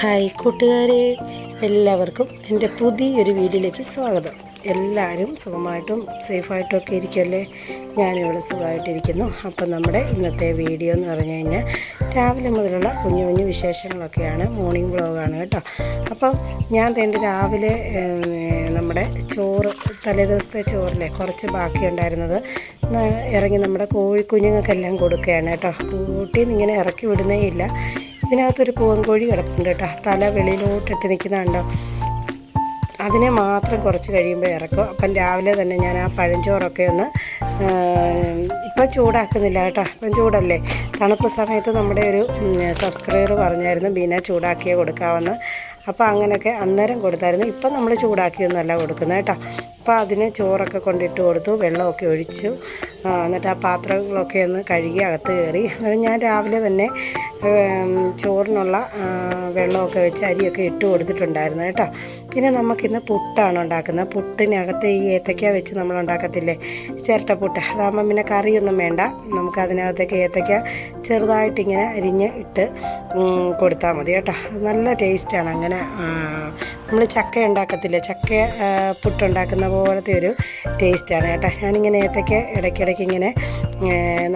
Hi കൂട്ടുകാരെ. എല്ലാവർക്കും എന്റെ പുതിയൊരു വീഡിയോയിലേക്ക് സ്വാഗതം. എല്ലാവരും സുഖമായിട്ടും സേഫായിട്ടും ഒക്കെ ഇരിക്കുമല്ലേ ഞാനിവിടെ സുഖമായിട്ടിരിക്കുന്നു. അപ്പം നമ്മുടെ ഇന്നത്തെ വീഡിയോ എന്ന് പറഞ്ഞു കഴിഞ്ഞാൽ രാവിലെ മുതലുള്ള കുഞ്ഞു കുഞ്ഞു വിശേഷങ്ങളൊക്കെയാണ് മോർണിംഗ് വ്ളോഗാണ് കേട്ടോ. അപ്പം ഞാൻ തേണ്ടി രാവിലെ നമ്മുടെ ചോറ് തലേ ദിവസത്തെ ചോറിലെ കുറച്ച് ബാക്കി ഉണ്ടായിരുന്നത്. ഇറങ്ങി നമ്മുടെ കോഴിക്കുഞ്ഞുങ്ങൾക്കെല്ലാം കൊടുക്കുകയാണ് കേട്ടോ. കൂട്ടിന്ന് ഇങ്ങനെ ഇറക്കി വിടുന്നേ ഇല്ല. ഇതിനകത്തൊരു പൂവൻകോഴി കിടപ്പുണ്ട് കേട്ടോ. തല വെളിയിലോട്ടിട്ട് നിൽക്കുന്ന കണ്ടോ അതിനെ മാത്രം കുറച്ച് കഴിയുമ്പോൾ ഇറക്കും. അപ്പം രാവിലെ തന്നെ ഞാൻ ആ പഴഞ്ചോറൊക്കെ ഒന്ന് ഇപ്പം ചൂടാക്കുന്നില്ല കേട്ടോ. ഇപ്പം ചൂടല്ലേ. തണുപ്പ് സമയത്ത് നമ്മുടെ ഒരു സബ്സ്ക്രൈബർ പറഞ്ഞായിരുന്നു ബീന ചൂടാക്കിയേ കൊടുക്കാമെന്ന് അപ്പോൾ അങ്ങനെയൊക്കെ അന്നേരം കൊടുത്തായിരുന്നു. ഇപ്പം നമ്മൾ ചൂടാക്കിയൊന്നുമല്ല കൊടുക്കുന്നത് കേട്ടോ. അപ്പോൾ അതിന് ചോറൊക്കെ കൊണ്ടിട്ട് കൊടുത്തു വെള്ളമൊക്കെ ഒഴിച്ചു. എന്നിട്ട് ആ പാത്രങ്ങളൊക്കെ ഒന്ന് കഴുകി അകത്ത് കയറി. അന്നേരം ഞാൻ രാവിലെ തന്നെ ചോറിനുള്ള വെള്ളമൊക്കെ വെച്ച് അരിയൊക്കെ ഇട്ട് കൊടുത്തിട്ടുണ്ടായിരുന്നു കേട്ടോ. പിന്നെ നമുക്കിന്ന് പുട്ടാണ് ഉണ്ടാക്കുന്നത്. പുട്ടിനകത്ത് ഈ ഏത്തക്ക വെച്ച് നമ്മൾ ഉണ്ടാക്കത്തില്ലേ? ചിരട്ടപ്പുട്ട് അതാകുമ്പം പിന്നെ കറിയൊന്നും വേണ്ട. നമുക്ക് അതിനകത്തേക്ക് ഏത്തയ്ക്ക ചെറുതായിട്ടിങ്ങനെ അരിഞ്ഞ് ഇട്ട് കൊടുത്താൽ മതി കേട്ടോ. നല്ല ടേസ്റ്റാണ് അങ്ങനെ നമ്മൾ ചക്ക ഉണ്ടാക്കത്തില്ല? ചക്ക പുട്ടുണ്ടാക്കുന്ന പോലത്തെ ഒരു ടേസ്റ്റാണ് കേട്ടോ. ഞാനിങ്ങനെ ഏത്തയ്ക്ക ഇടയ്ക്കിടയ്ക്ക് ഇങ്ങനെ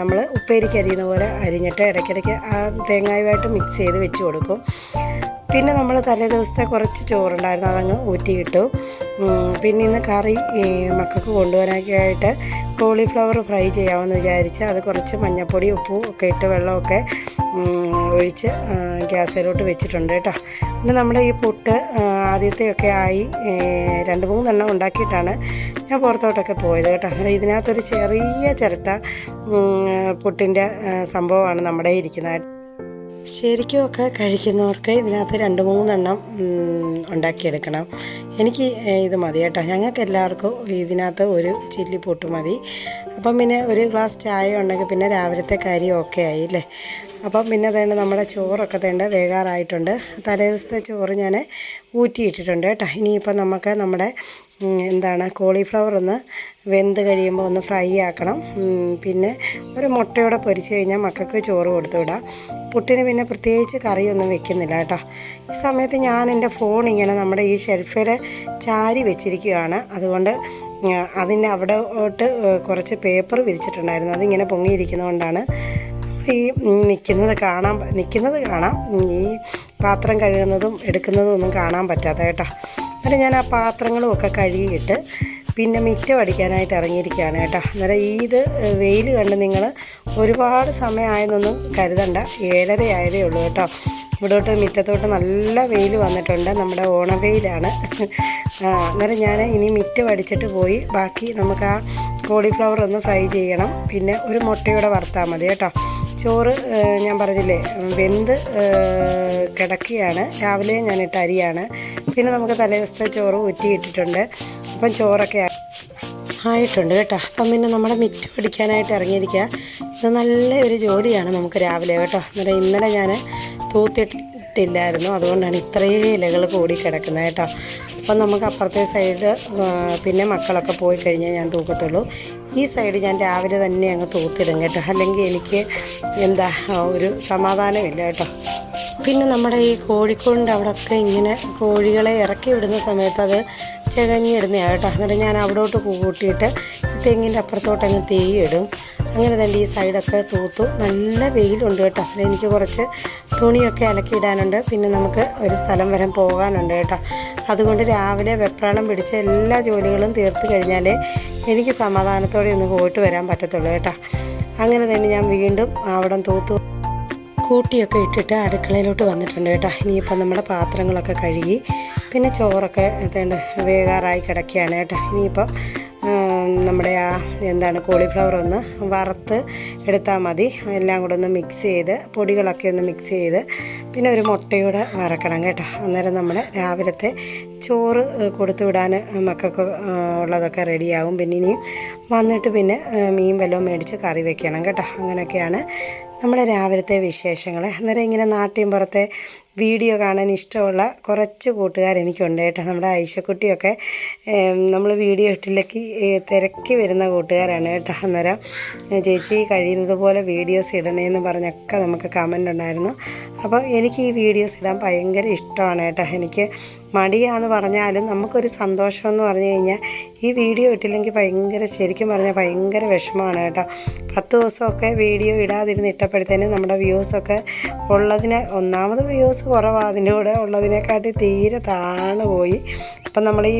നമ്മൾ ഉപ്പേരിക്ക് അരിയുന്ന പോലെ അരിഞ്ഞിട്ട് ഇടയ്ക്കിടയ്ക്ക് ആ തേങ്ങായുമായിട്ട് മിക്സ് ചെയ്ത് വെച്ച് കൊടുക്കും. പിന്നെ നമ്മൾ തലേ ദിവസത്തെ കുറച്ച് ചോറുണ്ടായിരുന്നു അതങ്ങ് ഊറ്റിയിട്ടു. പിന്നെ ഇന്ന് കറി മക്കൾക്ക് കൊണ്ടുപോകാനൊക്കെ ആയിട്ട് കോളിഫ്ലവർ ഫ്രൈ ചെയ്യാമെന്ന് വിചാരിച്ച് അത് കുറച്ച് മഞ്ഞൾപ്പൊടി ഉപ്പും ഒക്കെ ഇട്ട് വെള്ളമൊക്കെ ഒഴിച്ച് ഗ്യാസിലോട്ട് വെച്ചിട്ടുണ്ട് കേട്ടോ. പിന്നെ നമ്മുടെ ഈ പുട്ട് ആദ്യത്തെയൊക്കെ ആയി രണ്ട് മൂന്നെണ്ണം ഉണ്ടാക്കിയിട്ടാണ് ഞാൻ പുറത്തോട്ടൊക്കെ പോയത് കേട്ടോ. അങ്ങനെ ഇതിനകത്തൊരു ചെറിയ ചിരട്ട പുട്ടിന്റെ സംഭവമാണ് നമ്മുടെ ഇരിക്കുന്നത്. ശരിക്കും ഒക്കെ കഴിക്കുന്നവർക്ക് ഇതിനകത്ത് രണ്ട് മൂന്നെണ്ണം ഉണ്ടാക്കിയെടുക്കണം. എനിക്ക് ഇത് മതി കേട്ടോ. ഞങ്ങൾക്ക് എല്ലാവർക്കും ഇതിനകത്ത് ഒരു ചില്ലി പൊട്ട് മതി. അപ്പം പിന്നെ ഒരു ഗ്ലാസ് ചായ ഉണ്ടെങ്കിൽ പിന്നെ രാവിലത്തെ കാര്യം ഓക്കെ ആയി അല്ലേ അപ്പം പിന്നെ തേണ്ട നമ്മുടെ ചോറൊക്കെ തേണ്ട വേകാറായിട്ടുണ്ട്. തലേ ദിവസത്തെ ചോറ് ഞാൻ ഊറ്റിയിട്ടിട്ടുണ്ട് കേട്ടോ. ഇനിയിപ്പം നമുക്ക് നമ്മുടെ എന്താണ് കോളിഫ്ലവർ ഒന്ന് വെന്ത് കഴിയുമ്പോൾ ഒന്ന് ഫ്രൈ ആക്കണം. പിന്നെ ഒരു മുട്ടയോടെ പൊരിച്ച് കഴിഞ്ഞാൽ മക്കൾക്ക് ചോറ് കൊടുത്തു വിടാം. പുട്ടിന് പിന്നെ പ്രത്യേകിച്ച് കറിയൊന്നും വെക്കുന്നില്ല കേട്ടോ. ഈ സമയത്ത് ഞാൻ എന്റെ ഫോൺ ഇങ്ങനെ നമ്മുടെ ഈ ഷെൽഫിൽ ചാരി വെച്ചിരിക്കുകയാണ്. അതുകൊണ്ട് അതിന്റെ അവിടോട്ട് കുറച്ച് പേപ്പർ വിരിച്ചിട്ടുണ്ടായിരുന്നു. അതിങ്ങനെ പൊങ്ങിയിരിക്കുന്നതുകൊണ്ടാണ് ഈ നിൽക്കുന്നത് കാണാൻ നിൽക്കുന്നത് കാണാം. ഈ പാത്രം കഴുകുന്നതും എടുക്കുന്നതും ഒന്നും കാണാൻ പറ്റാത്ത കേട്ടോ. അന്നേരം ഞാൻ ആ പാത്രങ്ങളും ഒക്കെ കഴുകിയിട്ട് പിന്നെ മിറ്റം അടിക്കാനായിട്ട് ഇറങ്ങിയിരിക്കുകയാണ് കേട്ടോ. അന്നേരം ഈ ഇത് വെയിൽ കണ്ട് നിങ്ങൾ ഒരുപാട് സമയമായെന്നൊന്നും കരുതണ്ട. ഏഴര ആയതേ ഉള്ളൂ കേട്ടോ. ഇവിടോട്ട് മുറ്റത്തോട്ട് നല്ല വെയിൽ വന്നിട്ടുണ്ട്. നമ്മുടെ ഓണവെയിലാണ്. അന്നേരം ഞാൻ ഇനി മിറ്റം അടിച്ചിട്ട് പോയി. ബാക്കി നമുക്ക് ആ കോളിഫ്ലവർ ഒന്ന് ഫ്രൈ ചെയ്യണം. പിന്നെ ഒരു മുട്ടയോടെ വറുത്താൽ മതി കേട്ടോ. ചോറ് ഞാൻ പറഞ്ഞില്ലേ വെന്ത് കിടക്കുകയാണ്. രാവിലെ ഞാൻ ഇട്ട അരിയാണ്. പിന്നെ നമുക്ക് തലേദിവസത്തെ ചോറ് ഊറ്റിയിട്ടിട്ടുണ്ട്. അപ്പം ചോറൊക്കെ ആയിട്ടുണ്ട് കേട്ടോ. അപ്പം പിന്നെ നമ്മുടെ മിറ്റം അടിക്കാനായിട്ട് ഇറങ്ങിയിരിക്കുക. ഇത് നല്ല ഒരു ജോലിയാണ് നമുക്ക് രാവിലെ കേട്ടോ. അന്നേരം ഇന്നലെ ഞാൻ തൂത്തിട്ടില്ലായിരുന്നു. അതുകൊണ്ടാണ് ഇത്രയും ഇലകൾ കൂടി കിടക്കുന്നത് കേട്ടോ. അപ്പം നമുക്ക് അപ്പുറത്തെ സൈഡ് പിന്നെ മക്കളൊക്കെ പോയി കഴിഞ്ഞാൽ ഞാൻ തൂക്കത്തുള്ളൂ. ഈ സൈഡ് ഞാൻ രാവിലെ തന്നെ അങ്ങ് തൂത്തിടും കേട്ടോ. അല്ലെങ്കിൽ എനിക്ക് എന്താ ഒരു സമാധാനമില്ല കേട്ടോ. പിന്നെ നമ്മുടെ ഈ കോഴിക്കോടിന്റെ അവിടെയൊക്കെ ഇങ്ങനെ കോഴികളെ ഇറക്കി വിടുന്ന സമയത്ത് അത് ചകഞ്ഞിടുന്നതാണ് കേട്ടോ. എന്നിട്ട് ഞാൻ അവിടോട്ട് കൂട്ടിയിട്ട് തെങ്ങിന്റെ അപ്പുറത്തോട്ട് അങ്ങ് തീയിടും അങ്ങനെ തന്നെ ഈ സൈഡൊക്കെ തൂത്തു. നല്ല വെയിലുണ്ട് കേട്ടോ. അതിൽ എനിക്ക് കുറച്ച് തുണിയൊക്കെ അലക്കിയിടാനുണ്ട്. പിന്നെ നമുക്ക് ഒരു സ്ഥലം വരെ പോകാനുണ്ട് കേട്ടോ. അതുകൊണ്ട് രാവിലെ വെപ്രാളം പിടിച്ച് എല്ലാ ജോലികളും തീർത്ത് കഴിഞ്ഞാലേ എനിക്ക് സമാധാനത്തോടെ ഒന്ന് പോയിട്ട് വരാൻ പറ്റത്തുള്ളൂ കേട്ടോ. അങ്ങനെ തന്നെ ഞാൻ വീണ്ടും അവിടെ തൂത്തു. കൂട്ടിയൊക്കെ ഇട്ടിട്ട് അടുക്കളയിലോട്ട് വന്നിട്ടുണ്ട് കേട്ടോ. ഇനിയിപ്പം നമ്മുടെ പാത്രങ്ങളൊക്കെ കഴുകി പിന്നെ ചോറൊക്കെ വേകാറായി കിടക്കുകയാണ് കേട്ടോ. ഇനിയിപ്പം ആ, നമ്മുടെ ആ എന്താണ് കോളിഫ്ലവർ ഒന്ന് വറുത്ത് എടുത്താൽ മതി. എല്ലാം കൂടെ ഒന്ന് മിക്സ് ചെയ്ത് പൊടികളൊക്കെ ഒന്ന് മിക്സ് ചെയ്ത് പിന്നെ ഒരു മുട്ടയൂടെ വറക്കണം കേട്ടോ. അന്നേരം നമ്മൾ രാവിലത്തെ ചോറ് കൊടുത്തു വിടാൻ മക്കൾക്ക് ഉള്ളതൊക്കെ റെഡിയാവും പിന്നെ ഇനിയും വന്നിട്ട് പിന്നെ മീൻ വല്ലതും മേടിച്ച് കറി വെക്കണം കേട്ടോ. അങ്ങനെയൊക്കെയാണ് നമ്മുടെ രാവിലത്തെ വിശേഷങ്ങൾ അന്നേരം ഇങ്ങനെ നാട്ടിൻ പുറത്തെ വീഡിയോ കാണാൻ ഇഷ്ടമുള്ള കുറച്ച് കൂട്ടുകാരെനിക്കുണ്ട് കേട്ടോ. നമ്മുടെ ഐശക്കുട്ടിയൊക്കെ നമ്മൾ വീഡിയോ ഇട്ടിലേക്ക് തിരക്കി വരുന്ന കൂട്ടുകാരാണ് കേട്ടോ. അന്നേരം ചേച്ചി കഴിയുന്നത് പോലെ വീഡിയോസ് ഇടണേന്ന് പറഞ്ഞൊക്കെ നമുക്ക് കമന്റ് ഉണ്ടായിരുന്നു. അപ്പോൾ എനിക്ക് ഈ വീഡിയോസ് ഇടാൻ ഭയങ്കര ഇഷ്ടമാണ് കേട്ടോ. എനിക്ക് മടിയാന്ന് പറഞ്ഞാലും നമുക്കൊരു സന്തോഷം എന്ന് പറഞ്ഞു കഴിഞ്ഞാൽ ഈ വീഡിയോ ഇട്ടില്ലെങ്കിൽ ഭയങ്കര ശരിക്കും പറഞ്ഞാൽ ഭയങ്കര വിഷമമാണ് കേട്ടോ. പത്ത് ദിവസമൊക്കെ വീഡിയോ ഇടാതിരുന്ന് ഇട്ടപ്പോഴത്തേന് നമ്മുടെ വ്യൂസൊക്കെ ഉള്ളതിന് ഒന്നാമത് വ്യൂസ് കുറവാണ് അതിന്റെ കൂടെ ഉള്ളതിനെക്കാട്ടി തീരെ താണു പോയി. അപ്പം നമ്മൾ ഈ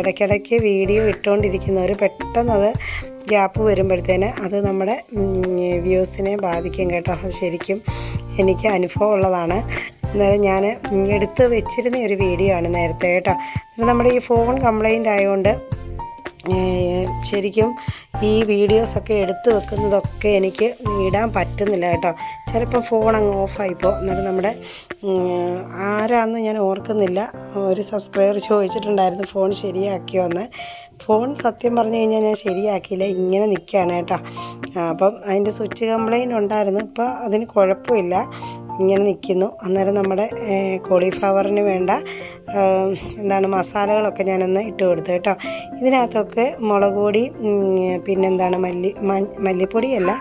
ഇടയ്ക്കിടയ്ക്ക് വീഡിയോ ഇട്ടുകൊണ്ടിരിക്കുന്നവർ പെട്ടെന്നത് ഗ്യാപ്പ് വരുമ്പോഴത്തേന് അത് നമ്മുടെ വ്യൂസിനെ ബാധിക്കും കേട്ടോ. അത് ശരിക്കും എനിക്ക് അനുഭവം ഉള്ളതാണ്. അന്നേരം ഞാൻ എടുത്ത് വെച്ചിരുന്ന ഒരു വീഡിയോ ആണ് നേരത്തെ കേട്ടോ. നമ്മുടെ ഈ ഫോൺ കംപ്ലൈന്റ് ആയതുകൊണ്ട് ശരിക്കും ഈ വീഡിയോസൊക്കെ എടുത്തു വെക്കുന്നതൊക്കെ എനിക്ക് ഇടാൻ പറ്റുന്നില്ല കേട്ടോ. ചിലപ്പം ഫോൺ അങ്ങ് ഓഫായിപ്പോൾ എന്നിട്ട് നമ്മുടെ ആരാന്ന് ഞാൻ ഓർക്കുന്നില്ല. ഒരു സബ്സ്ക്രൈബർ ചോദിച്ചിട്ടുണ്ടായിരുന്നു ഫോൺ ശരിയാക്കിയോ എന്ന്. ഫോൺ സത്യം പറഞ്ഞു കഴിഞ്ഞാൽ ഞാൻ ശരിയാക്കിയില്ല. ഇങ്ങനെ നിൽക്കുകയാണ് കേട്ടോ. അപ്പം അതിന്റെ സ്വിച്ച് കംപ്ലൈന്റ് ഉണ്ടായിരുന്നു. ഇപ്പോൾ അതിന് കുഴപ്പമില്ല. ഇങ്ങനെ നിൽക്കുന്നു. അന്നേരം നമ്മുടെ കോളിഫ്ലവറിന് വേണ്ട എന്താണ് മസാലകളൊക്കെ ഞാനൊന്ന് ഇട്ട് കൊടുത്തു കേട്ടോ. ഇതിനകത്തൊക്കെ മുളക് പൊടി പിന്നെന്താണ് മല്ലി മല്ലിപ്പൊടിയല്ല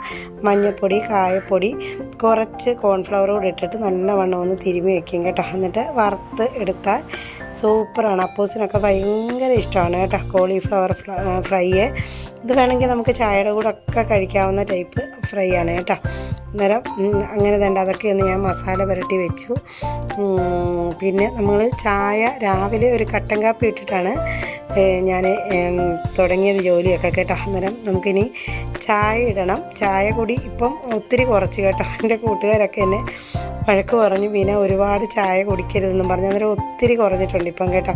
മഞ്ഞൾപ്പൊടി കായപ്പൊടി കുറച്ച് കോൺഫ്ലവർ കൂടി ഇട്ടിട്ട് നല്ലവണ്ണം ഒന്ന് തിരുമി വെക്കും കേട്ടോ. എന്നിട്ട് വറുത്ത് എടുത്താൽ സൂപ്പറാണ്. അപ്പൂസിനൊക്കെ ഭയങ്കര ഇഷ്ടമാണ് കേട്ടോ കോളിഫ്ലവർ ഫ്രൈ ഇത് വേണമെങ്കിൽ നമുക്ക് ചായയുടെ കൂടെ ഒക്കെ കഴിക്കാവുന്ന ടൈപ്പ് ഫ്രൈ ആണ് കേട്ടോ. അന്നേരം അങ്ങനെ തേണ്ട അതൊക്കെ ഒന്ന് ഞാൻ മസാല പുരട്ടി വെച്ചു. പിന്നെ നമ്മൾ ചായ രാവിലെ ഒരു കട്ടൻ കാപ്പി ഇട്ടിട്ടാണ് ഞാൻ തുടങ്ങിയത് ജോലിയൊക്കെ കേട്ടോ. അന്നേരം നമുക്കിനി ചായ ഇടണം. ചായ കൂടി ഇപ്പം ഒത്തിരി കുറച്ച് കേട്ടോ. എന്റെ കൂട്ടുകാരൊക്കെ എന്നെ വഴക്ക് പറഞ്ഞു പിന്നെ ഒരുപാട് ചായ കുടിക്കരുതെന്നും പറഞ്ഞു. അന്നേരം ഒത്തിരി കുറഞ്ഞിട്ടുണ്ട് ഇപ്പം കേട്ടോ.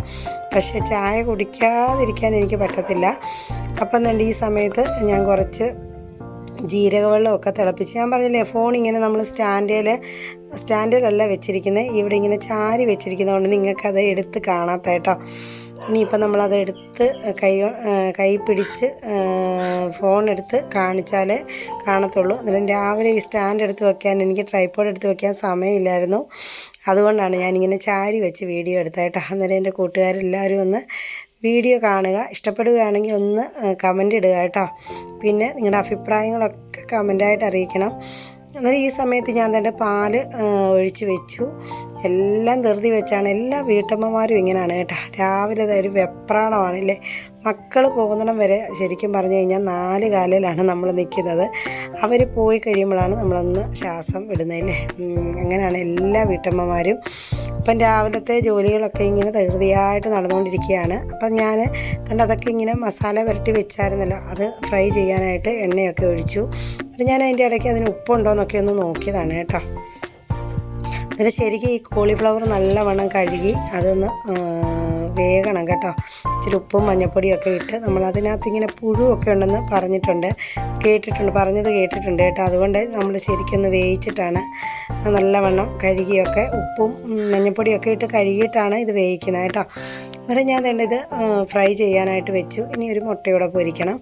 പക്ഷേ ചായ കുടിക്കാതിരിക്കാൻ എനിക്ക് പറ്റത്തില്ല. അപ്പം തന്നെ ഈ സമയത്ത് ഞാൻ കുറച്ച് ജീരകവെള്ളമൊക്കെ തിളപ്പിച്ച് ഞാൻ പറഞ്ഞില്ലേ ഫോൺ ഇങ്ങനെ നമ്മൾ സ്റ്റാൻഡിൽ സ്റ്റാൻഡിലല്ല വെച്ചിരിക്കുന്നത് ഇവിടെ ഇങ്ങനെ ചാരി വെച്ചിരിക്കുന്നതുകൊണ്ട് നിങ്ങൾക്കത് എടുത്ത് കാണാത്ത കേട്ടോ. ഇനിയിപ്പോൾ നമ്മളത് എടുത്ത് കൈ കൈ പിടിച്ച് ഫോൺ എടുത്ത് കാണിച്ചാലേ കാണത്തുള്ളൂ. അന്നേരം രാവിലെ ഈ സ്റ്റാൻഡ് എടുത്ത് വെക്കാൻ എനിക്ക് ട്രൈപ്പോഡ് എടുത്ത് വെക്കാൻ സമയമില്ലായിരുന്നു. അതുകൊണ്ടാണ് ഞാനിങ്ങനെ ചാരി വെച്ച് വീഡിയോ എടുത്തത് അന്നേരം എന്റെ കൂട്ടുകാരെല്ലാവരും ഒന്ന് വീഡിയോ കാണുക. ഇഷ്ടപ്പെടുകയാണെങ്കിൽ ഒന്ന് കമന്റ് ഇടുക കേട്ടോ. പിന്നെ നിങ്ങളുടെ അഭിപ്രായങ്ങളൊക്കെ കമന്റായിട്ട് അറിയിക്കണം. അന്നേരം ഈ സമയത്ത് ഞാൻ തന്നെ പാൽ ഒഴിച്ച് വെച്ചു. എല്ലാം ധൃതി വെച്ചാണ്. എല്ലാ വീട്ടമ്മമാരും ഇങ്ങനെയാണ് കേട്ടോ. രാവിലെ ഒരു വെപ്രാണമാണല്ലേ മക്കൾ പോകുന്നിടം വരെ ശരിക്കും പറഞ്ഞു കഴിഞ്ഞാൽ നാല് കാലിലാണ് നമ്മൾ നിൽക്കുന്നത്. അവർ പോയി കഴിയുമ്പോഴാണ് നമ്മളൊന്ന് ശ്വാസം വിടുന്നതല്ലേ അങ്ങനെയാണ് എല്ലാ വീട്ടമ്മമാരും ഇപ്പം രാവിലത്തെ ജോലികളൊക്കെ ഇങ്ങനെ തകൃതിയായിട്ട് നടന്നുകൊണ്ടിരിക്കുകയാണ്. അപ്പം ഞാൻ അതൊക്കെ ഇങ്ങനെ മസാല പുരട്ടി വെച്ചായിരുന്നല്ലോ. അത് ഫ്രൈ ചെയ്യാനായിട്ട് എണ്ണയൊക്കെ ഒഴിച്ചു. അത് ഞാൻ അതിന്റെ ഇടയ്ക്ക് അതിന് ഉപ്പുണ്ടോ എന്നൊക്കെ ഒന്ന് നോക്കിയതാണ് കേട്ടോ. എന്നിട്ട് ശരിക്കും ഈ കോളിഫ്ലവർ നല്ലവണ്ണം കഴുകി അതൊന്ന് വേകണം കേട്ടോ. ഇച്ചിരി ഉപ്പും മഞ്ഞപ്പൊടിയും ഒക്കെ ഇട്ട് നമ്മൾ അതിനകത്ത് ഇങ്ങനെ പുഴുവൊക്കെ ഉണ്ടെന്ന് പറഞ്ഞിട്ടുണ്ട്. കേട്ടിട്ടുണ്ട് പറഞ്ഞത് കേട്ടിട്ടുണ്ട് കേട്ടോ. അതുകൊണ്ട് നമ്മൾ ശരിക്കൊന്ന് വേവിച്ചിട്ടാണ് നല്ലവണ്ണം കഴുകിയൊക്കെ ഉപ്പും മഞ്ഞപ്പൊടിയൊക്കെ ഇട്ട് കഴുകിയിട്ടാണ് ഇത് വേവിക്കുന്നത് കേട്ടോ. എന്നിട്ട് ഞാൻ ഇത് ഫ്രൈ ചെയ്യാനായിട്ട് വെച്ചു. ഇനി ഒരു മുട്ടയോടെ പൊരിക്കണം.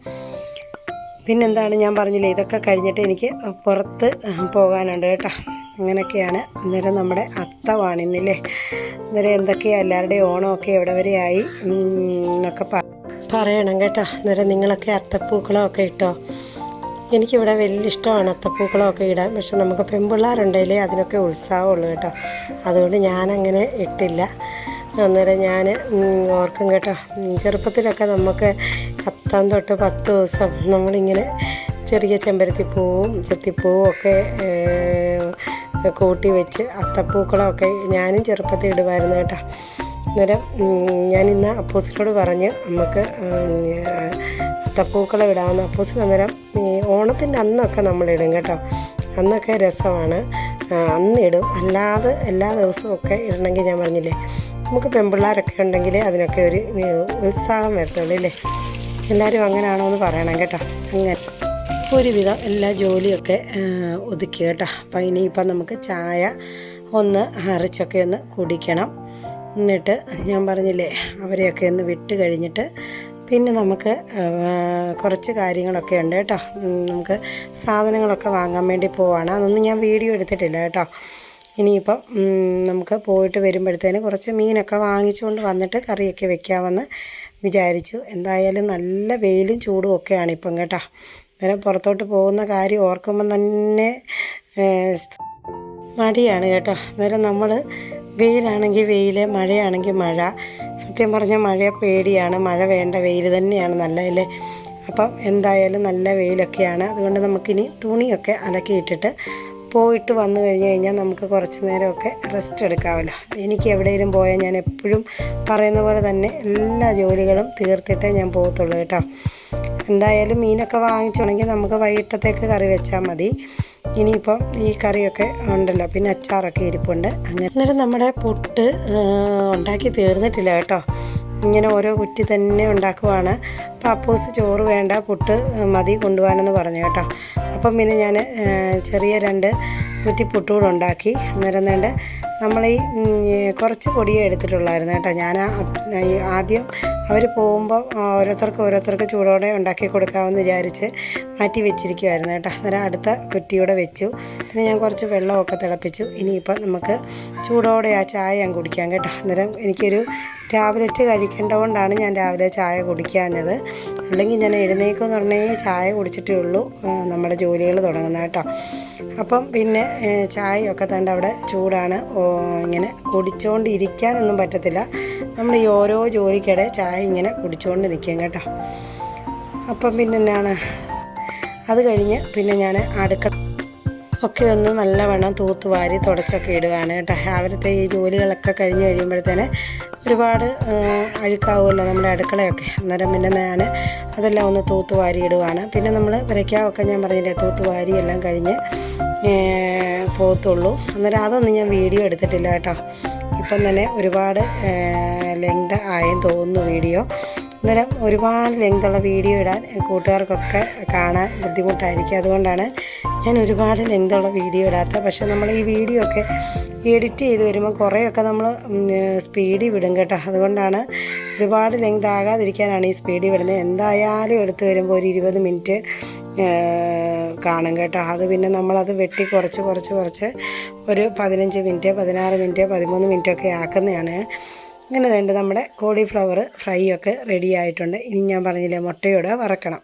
പിന്നെന്താണ് ഞാൻ പറഞ്ഞില്ലേ ഇതൊക്കെ കഴിഞ്ഞിട്ട് എനിക്ക് പുറത്ത് പോകാനുണ്ട് കേട്ടോ. അങ്ങനെയൊക്കെയാണ് അന്നേരം നമ്മുടെ അത്തമാണ് ഇന്നില്ലേ അന്നേരം എന്തൊക്കെയാ എല്ലാവരുടെയും ഓണമൊക്കെ എവിടെ വരെ ആയി എന്നൊക്കെ പറയണം കേട്ടോ. അന്നേരം നിങ്ങളൊക്കെ അത്തപ്പൂക്കളമൊക്കെ ഇട്ടോ. എനിക്കിവിടെ വലിയ ഇഷ്ടമാണ് അത്തപ്പൂക്കളമൊക്കെ ഇടാൻ. പക്ഷെ നമുക്ക് പെൺപിള്ളേരുണ്ടെങ്കിലേ അതിനൊക്കെ ഉത്സാഹമുള്ളൂ കേട്ടോ. അതുകൊണ്ട് ഞാനങ്ങനെ ഇട്ടില്ല. അന്നേരം ഞാൻ ഓർക്കും കേട്ടോ. ചെറുപ്പത്തിലൊക്കെ നമുക്ക് അത്തം തൊട്ട് പത്ത് ദിവസം നമ്മളിങ്ങനെ ചെറിയ ചെമ്പരത്തിപ്പൂവും ചെത്തിപ്പൂവും ഒക്കെ കൂട്ടി വെച്ച് അത്തപ്പൂക്കളൊക്കെ ഞാനും ചെറുപ്പത്തിൽ ഇടുമായിരുന്നു കേട്ടോ. അന്നേരം ഇന്ന് അപ്പൂസിനോട് പറഞ്ഞ് നമുക്ക് ഇടാവുന്ന അത്തപ്പൂക്കളം ഇടാമെന്ന്. അപ്പൂസിന് അന്നേരം ഈ ഓണത്തിന്റെ അന്നൊക്കെ നമ്മളിടും കേട്ടോ. അന്നൊക്കെ രസമാണ്. അന്ന് അന്നിടും അല്ലാതെ എല്ലാ ദിവസവും ഒക്കെ ഇടണമെങ്കിൽ ഞാൻ പറഞ്ഞില്ലേ നമുക്ക് പെമ്പിള്ളാരൊക്കെ ഉണ്ടെങ്കിൽ അതിനൊക്കെ ഒരു ഉത്സാഹം വരത്തുള്ളൂ അല്ലേ എല്ലാവരും അങ്ങനെയാണോ എന്ന് പറയണം കേട്ടോ. അങ്ങനെ ഒരുവിധം എല്ലാ ജോലിയൊക്കെ ഒതുക്കി കേട്ടോ. അപ്പം ഇനിയിപ്പം നമുക്ക് ചായ ഒന്ന് അരച്ചൊക്കെ ഒന്ന് കുടിക്കണം. എന്നിട്ട് ഞാൻ പറഞ്ഞില്ലേ അവരെയൊക്കെ ഒന്ന് വിട്ട് കഴിഞ്ഞിട്ട് പിന്നെ നമുക്ക് കുറച്ച് കാര്യങ്ങളൊക്കെ ഉണ്ട് കേട്ടോ. നമുക്ക് സാധനങ്ങളൊക്കെ വാങ്ങാൻ വേണ്ടി പോവാണ്. അതൊന്നും ഞാൻ വീഡിയോ എടുത്തിട്ടില്ല കേട്ടോ. ഇനിയിപ്പം നമുക്ക് പോയിട്ട് വരുമ്പോഴത്തേന് കുറച്ച് മീനൊക്കെ വാങ്ങിച്ചുകൊണ്ട് വന്നിട്ട് കറിയൊക്കെ വെക്കാമെന്ന് വിചാരിച്ചു. എന്തായാലും നല്ല വെയിലും ചൂടും ഒക്കെയാണ് ഇപ്പം കേട്ടോ. അന്നേരം പുറത്തോട്ട് പോകുന്ന കാര്യം ഓർക്കുമ്പം തന്നെ മടിയാണ് കേട്ടോ. അന്നേരം നമ്മൾ വെയിലാണെങ്കിൽ വെയിൽ മഴയാണെങ്കിൽ മഴ. സത്യം പറഞ്ഞാൽ മഴ പേടിയാണ്. മഴ വേണ്ട വെയിൽ തന്നെയാണ് നല്ലതല്ലേ? അപ്പം എന്തായാലും നല്ല വെയിലൊക്കെയാണ്. അതുകൊണ്ട് നമുക്കിനി തുണിയൊക്കെ അലക്കിയിട്ടിട്ട് പോയിട്ട് വന്നു കഴിഞ്ഞ് കഴിഞ്ഞാൽ നമുക്ക് കുറച്ച് നേരമൊക്കെ റെസ്റ്റ് എടുക്കാമല്ലോ. എനിക്ക് എവിടെയെങ്കിലും പോയാൽ ഞാൻ എപ്പോഴും പറയുന്ന പോലെ തന്നെ എല്ലാ ജോലികളും തീർത്തിട്ടേ ഞാൻ പോകത്തുള്ളൂ കേട്ടോ. എന്തായാലും മീനൊക്കെ വാങ്ങിച്ചുണ്ടെങ്കിൽ നമുക്ക് വൈകിട്ടത്തേക്ക് കറി വെച്ചാൽ മതി. ഇനിയിപ്പം ഈ കറിയൊക്കെ ഉണ്ടല്ലോ പിന്നെ അച്ചാറൊക്കെ ഇരിപ്പുണ്ട്. അങ്ങനെ അന്നേരം നമ്മുടെ പുട്ട് ഉണ്ടാക്കി തീർന്നിട്ടില്ല കേട്ടോ. ഇങ്ങനെ ഓരോ കുറ്റി തന്നെ ഉണ്ടാക്കുവാണ്. അപ്പം അപ്പൂസ് ചോറ് വേണ്ട പുട്ട് മതി കൊണ്ടുപോകാനെന്ന് പറഞ്ഞു കേട്ടോ. അപ്പം പിന്നെ ഞാൻ ചെറിയ രണ്ട് കുറ്റി പുട്ടുകൂടെ ഉണ്ടാക്കി. അന്നേരം വേണ്ട നമ്മൾ ഈ കുറച്ച് പൊടിയേ എടുത്തിട്ടുള്ളായിരുന്നു കേട്ടോ. ഞാൻ ആദ്യം അവർ പോകുമ്പോൾ ഓരോരുത്തർക്ക് ഓരോരുത്തർക്ക് ചൂടോടെ ഉണ്ടാക്കി കൊടുക്കാമെന്ന് വിചാരിച്ച് മാറ്റി വെച്ചിരിക്കുമായിരുന്നു കേട്ടോ. അന്നേരം അടുത്ത കുറ്റിയൂടെ വെച്ചു. പിന്നെ ഞാൻ കുറച്ച് വെള്ളമൊക്കെ തിളപ്പിച്ചു. ഇനിയിപ്പം നമുക്ക് ചൂടോടെ ആ ചായ ഞാൻ കുടിക്കാം കേട്ടോ. അന്നേരം എനിക്കൊരു ടാബ്ലറ്റ് കഴിക്കേണ്ടതുകൊണ്ടാണ് ഞാൻ രാവിലെ ചായ കുടിക്കാഞ്ഞത്. അല്ലെങ്കിൽ ഞാൻ എഴുന്നേക്കുമെന്ന് പറഞ്ഞാൽ ചായ കുടിച്ചിട്ടേ ഉള്ളൂ. നമ്മുടെ ജോലികൾ തുടങ്ങുന്നത് കേട്ടോ. അപ്പം പിന്നെ ചായ ചായയൊക്കെ തണ്ട് അവിടെ ചൂടാണ്. ഇങ്ങനെ കുടിച്ചുകൊണ്ട് ഇരിക്കാനൊന്നും പറ്റത്തില്ല. നമ്മൾ ഈ ഓരോ ജോലിക്കിടെ ചായ ഇങ്ങനെ കുടിച്ചുകൊണ്ട് നിൽക്കും കേട്ടോ. അപ്പം പിന്നെ എന്നാണ് അത് കഴിഞ്ഞ് പിന്നെ ഞാൻ അടുക്കള ഒക്കെ ഒന്ന് നല്ലവണ്ണം തൂത്തുവാരി തുടച്ചൊക്കെ ഇടുകയാണ് കേട്ടോ. രാവിലത്തെ ഈ ജോലികളൊക്കെ കഴിഞ്ഞ് കഴിയുമ്പോഴത്തേന് ഒരുപാട് അഴുക്കാവുമല്ലോ നമ്മുടെ അടുക്കളയൊക്കെ. അന്നേരം പിന്നെ ഞാൻ അതെല്ലാം ഒന്ന് തൂത്തുവാരി ഇടുവാണ്. പിന്നെ നമ്മൾ വരയ്ക്കാവൊക്കെ ഞാൻ പറഞ്ഞില്ലേ തൂത്തുവാരി എല്ലാം കഴിഞ്ഞ് പോകത്തുള്ളൂ അന്നേരം അതൊന്നും ഞാൻ വീഡിയോ എടുത്തിട്ടില്ല കേട്ടോ. ഇപ്പം തന്നെ ഒരുപാട് ലെങ്ത് ആയെന്ന് തോന്നുന്നു വീഡിയോ. അന്നേരം ഒരുപാട് ലെങ്തുള്ള വീഡിയോ ഇടാൻ കൂട്ടുകാർക്കൊക്കെ കാണാൻ ബുദ്ധിമുട്ടായിരിക്കും. അതുകൊണ്ടാണ് ഞാൻ ഒരുപാട് ലെങ്തുള്ള വീഡിയോ ഇടാത്തത്. പക്ഷേ നമ്മൾ ഈ വീഡിയോ ഒക്കെ എഡിറ്റ് ചെയ്ത് വരുമ്പോൾ കുറേയൊക്കെ നമ്മൾ സ്പീഡിൽ വിടും കേട്ടോ. അതുകൊണ്ടാണ് ഒരുപാട് ലെങ്ത് ആകാതിരിക്കാനാണ് ഈ സ്പീഡിൽ വിടുന്നത്. എന്തായാലും എടുത്ത് വരുമ്പോൾ ഒരു ഇരുപത് മിനിറ്റ് കാണും കേട്ടോ. അത് പിന്നെ നമ്മളത് വെട്ടി കുറച്ച് കുറച്ച് കുറച്ച് ഒരു പതിനഞ്ച് മിനിറ്റ് പതിനാറ് മിനിറ്റ് പതിമൂന്ന് മിനിറ്റ് ഒക്കെ ആക്കുന്നതാണ്. ഇങ്ങനെ വേണ്ട നമ്മുടെ കോളിഫ്ലവർ ഫ്രൈ ഒക്കെ റെഡി ആയിട്ടുണ്ട്. ഇനി ഞാൻ പറഞ്ഞില്ലേ മുട്ടയോടെ വറക്കണം.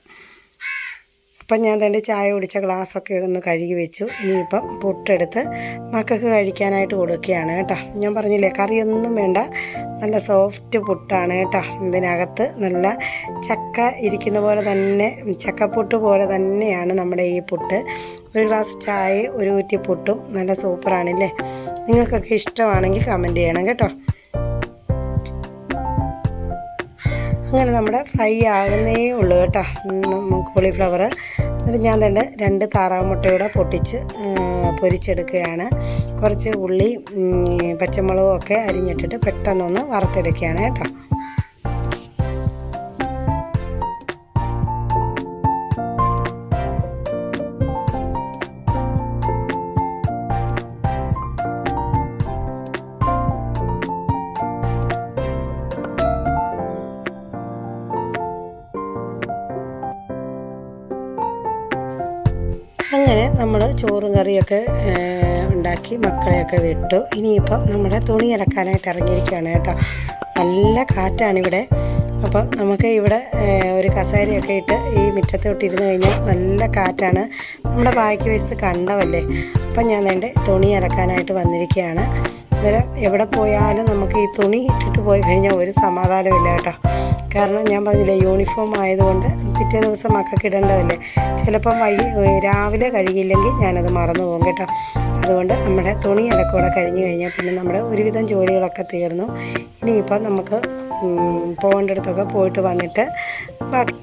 അപ്പം ഞാൻ തന്നെ ചായ കുടിച്ച ഗ്ലാസ്സൊക്കെ ഒന്ന് കഴുകി വെച്ചു. ഇനിയിപ്പം പുട്ടെടുത്ത് മക്കൾക്ക് കഴിക്കാനായിട്ട് കൊടുക്കുകയാണ് കേട്ടോ. ഞാൻ പറഞ്ഞില്ലേ കറിയൊന്നും വേണ്ട. നല്ല സോഫ്റ്റ് പുട്ടാണ് കേട്ടോ. ഇതിനകത്ത് നല്ല ചക്ക ഇരിക്കുന്ന പോലെ തന്നെ ചക്കപ്പുട്ട് പോലെ തന്നെയാണ് നമ്മുടെ ഈ പുട്ട്. ഒരു ഗ്ലാസ് ചായ ഒരു കുറ്റി പുട്ടും നല്ല സൂപ്പറാണല്ലേ നിങ്ങൾക്കൊക്കെ ഇഷ്ടമാണെങ്കിൽ കമന്റ് ചെയ്യണം കേട്ടോ. അങ്ങനെ നമ്മുടെ ഫ്രൈ ആകുന്നേ ഉള്ളൂ കേട്ടോ. കോളിഫ്ലവർ എന്നിട്ട് ഞാൻ തന്നെ രണ്ട് താറാവ് മുട്ടയുടെ പൊട്ടിച്ച് പൊരിച്ചെടുക്കുകയാണ്. കുറച്ച് ഉള്ളി പച്ചമുളകും ഒക്കെ അരിഞ്ഞിട്ടിട്ട് പെട്ടെന്നൊന്ന് വറുത്തെടുക്കുകയാണ് കേട്ടോ. ചോറും കറിയൊക്കെ ഉണ്ടാക്കി മക്കളെയൊക്കെ വിട്ടു. ഇനിയിപ്പം നമ്മുടെ തുണി അലക്കാനായിട്ട് ഇറങ്ങിയിരിക്കുകയാണ് കേട്ടോ. നല്ല കാറ്റാണിവിടെ. അപ്പം നമുക്ക് ഇവിടെ ഒരു കസേരയൊക്കെ ഇട്ട് ഈ മുറ്റത്തോട്ട് ഇരുന്ന് കഴിഞ്ഞാൽ നല്ല കാറ്റാണ്. നമ്മുടെ ബാക്കി വശത്ത് കണ്ടവല്ലേ? അപ്പം ഞാൻ എന്റെ തുണി അലക്കാനായിട്ട് വന്നിരിക്കുകയാണ്. അന്നേരം എവിടെ പോയാലും നമുക്ക് ഈ തുണി ഇട്ടിട്ട് പോയി കഴിഞ്ഞാൽ ഒരു സമാധാനമില്ല കേട്ടോ. കാരണം ഞാൻ പറഞ്ഞില്ലേ യൂണിഫോം ആയതുകൊണ്ട് പിറ്റേ ദിവസം മക്കൾക്ക് ഇടേണ്ടതല്ലേ. ചിലപ്പം വൈ രാവിലെ കഴിയില്ലെങ്കിൽ ഞാനത് മറന്നു പോകും കേട്ടോ. അതുകൊണ്ട് നമ്മുടെ തുണി അലക്കൂടെ കഴിഞ്ഞ് കഴിഞ്ഞാൽ പിന്നെ നമ്മുടെ ഒരുവിധം ജോലികളൊക്കെ തീർന്നു. ഇനിയിപ്പം നമുക്ക് പോകേണ്ടിടത്തൊക്കെ പോയിട്ട് വന്നിട്ട് ബാക്കി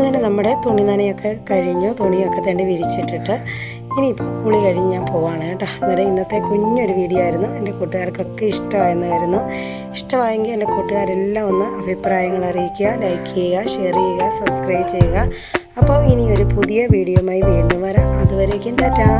അങ്ങനെ നമ്മുടെ തുണി നനയൊക്കെ കഴിഞ്ഞു തുണിയൊക്കെ തന്നെ വിരിച്ചിട്ടിട്ട് ഇനിയിപ്പോൾ കുളി കഴിഞ്ഞ് ഞാൻ പോവാണ് കേട്ടോ. അന്നേരം ഇന്നത്തെ കുഞ്ഞൊരു വീഡിയോ ആയിരുന്നു. എന്റെ കൂട്ടുകാർക്കൊക്കെ ഇഷ്ടമായെന്ന് കരുതുന്നു ഇഷ്ടമായെങ്കിൽ എന്റെ കൂട്ടുകാരെല്ലാം ഒന്ന് അഭിപ്രായങ്ങൾ അറിയിക്കുക ലൈക്ക് ചെയ്യുക ഷെയർ ചെയ്യുക സബ്സ്ക്രൈബ് ചെയ്യുക. അപ്പോൾ ഇനി ഒരു പുതിയ വീഡിയോയുമായി വീണ്ടും വരാം. അതുവരേക്കും ടാറ്റാ.